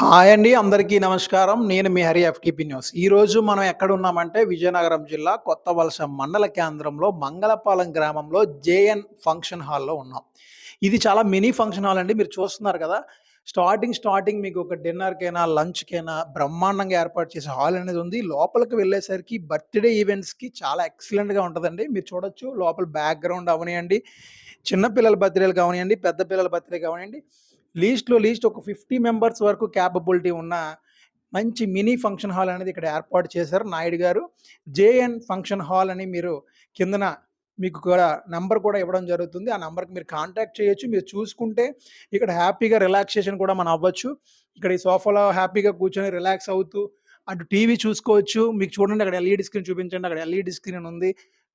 Hi అండి అందరికీ నమస్కారం. నేను మీ హరి ఎఫ్టీపీ న్యూస్. ఈరోజు మనం ఎక్కడ ఉన్నామంటే విజయనగరం జిల్లా కొత్త వలస మండల కేంద్రంలో మంగళపాలెం గ్రామంలో జేఎన్ ఫంక్షన్ హాల్లో ఉన్నాం. ఇది చాలా మినీ ఫంక్షన్ హాల్ అండి మీరు చూస్తున్నారు కదా. స్టార్టింగ్ స్టార్టింగ్ మీకు ఒక డిన్నర్కైనా లంచ్కైనా బ్రహ్మాండంగా ఏర్పాటు చేసే హాల్ అనేది ఉంది. లోపలికి వెళ్ళేసరికి బర్త్డే ఈవెంట్స్కి చాలా ఎక్సలెంట్గా ఉంటుందండి. మీరు చూడొచ్చు లోపల బ్యాక్గ్రౌండ్ అవనియండి చిన్నపిల్లల బర్త్డేలు కావనియండి పెద్ద పిల్లల బర్త్డే కావనియండి. లీస్ట్‌లో లీస్ట్ ఒక 50 మెంబర్స్ వరకు క్యాపబిలిటీ ఉన్న మంచి మినీ ఫంక్షన్ హాల్ అనేది ఇక్కడ ఏర్పాటు చేశారు నాయుడు గారు. జేఎన్ ఫంక్షన్ హాల్ అని మీరు కిందన మీకు కూడా నంబర్ కూడా ఇవ్వడం జరుగుతుంది. ఆ నెంబర్కి మీరు కాంటాక్ట్ చేయొచ్చు. మీరు చూసుకుంటే ఇక్కడ హ్యాపీగా రిలాక్సేషన్ కూడా మనం అవ్వచ్చు. ఇక్కడ ఈ సోఫాలో హ్యాపీగా కూర్చొని రిలాక్స్ అవుతూ అటు టీవీ చూసుకోవచ్చు. మీకు చూడండి అక్కడ ఎల్ఈడీ స్క్రీన్ చూపించండి. అక్కడ ఎల్ఈడీ స్క్రీన్ ఉంది.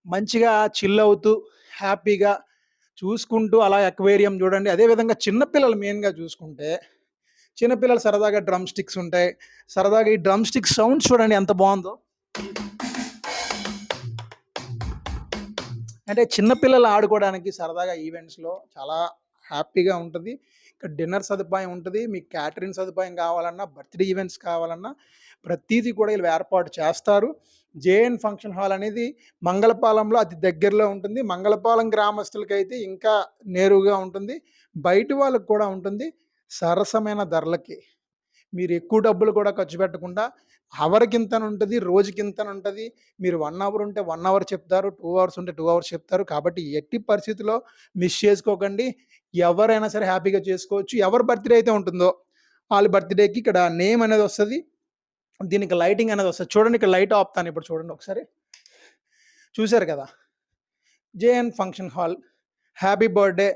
మంచిగా చిల్ అవుతూ హ్యాపీగా చూసుకుంటూ అలా అక్వేరియం చూడండి. అదే విధంగా మెయిన్‌గా చూసుకుంటే, చిన్నపిల్లలు సరదాగా డ్రమ్ స్టిక్స్ ఉంటాయి. సరదాగా ఈ డ్రమ్ స్టిక్ సౌండ్స్ చూడండి ఎంత బాగుందో అంటే చిన్నపిల్లలు ఆడుకోవడానికి సరదాగా ఈవెంట్స్‌లో చాలా హ్యాపీగా ఉంటుంది ఇక్కడ డిన్నర్ సదుపాయం ఉంటుంది మీకు క్యాటరింగ్ సదుపాయం కావాలన్నా, బర్త్‌డే ఈవెంట్స్ కావాలన్నా ప్రతీది కూడా వీళ్ళు ఏర్పాటు చేస్తారు. జేఎన్ ఫంక్షన్ హాల్ అనేది మంగళపాలెంలో అతి దగ్గరలో ఉంటుంది. మంగళపాలెం గ్రామస్తులకైతే ఇంకా నేరుగా ఉంటుంది. బయట వాళ్ళకు కూడా ఉంటుంది. సరసమైన ధరలకి. మీరు ఎక్కువ డబ్బులు కూడా ఖర్చు పెట్టకుండా హవర్‌కింతనుంటది, రోజుకింతనుంటది. మీరు వన్ అవర్ ఉంటే వన్ అవర్ చెప్తారు. టూ అవర్స్ ఉంటే టూ అవర్స్ చెప్తారు. కాబట్టి ఎట్టి పరిస్థితిలో మిస్ చేసుకోకండి. ఎవరైనా సరే హ్యాపీగా చేసుకోవచ్చు. ఎవరి బర్త్‌డే అయితే ఉంటుందో వాళ్ళ బర్త్‌డేకి ఇక్కడ నేమ్ అనేది వస్తుంది దీనికి లైటింగ్ అనేది వస్తుంది చూడండి ఇక్కడ లైట్ ఆపుతాను ఇప్పుడు చూడండి ఒకసారి. చూశారు కదా! JN function hall. Happy birthday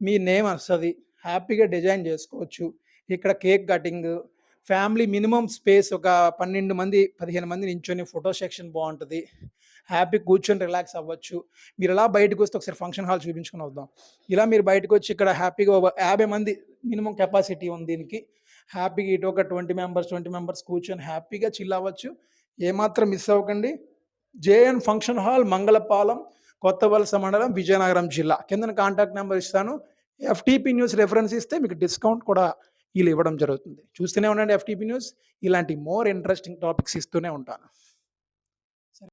మీ నేమ్ వస్తుంది హ్యాపీగా డిజైన్ చేసుకోవచ్చు. ఇక్కడ cake cutting, family minimum space ఒక 12 మంది, 15 మంది నించొని ఫోటో సెక్షన్ బాగుంటుంది హ్యాపీగా కూర్చొని రిలాక్స్ అవ్వచ్చు. మీరు ఇలా బయటకొస్తే ఒకసారి ఫంక్షన్ హాల్ చూపించుకొని వద్దాం. ఇలా మీరు బయటకొచ్చి ఇక్కడ హ్యాపీగా యాభై మంది మినిమం కెపాసిటీ ఉంది దీనికి. హ్యాపీగా ఇటు ఒక 20 మెంబర్స్, 20 మెంబర్స్ కూర్చొని హ్యాపీగా చిల్ అవ్వచ్చు. ఏమాత్రం మిస్ అవ్వకండి. జేఎన్ ఫంక్షన్ హాల్ మంగళపాలెం, కొత్త వలస మండలం, విజయనగరం జిల్లా. కిందన కాంటాక్ట్ నెంబర్ ఇస్తాను. ఎఫ్‌టీపీ న్యూస్ రెఫరెన్స్ ఇస్తే మీకు డిస్కౌంట్ కూడా వీళ్ళు ఇవ్వడం జరుగుతుంది. చూస్తూనే ఉండండి ఎఫ్‌టీపీ న్యూస్. ఇలాంటి మోర్ ఇంట్రెస్టింగ్ టాపిక్స్ ఇస్తూనే ఉంటాను.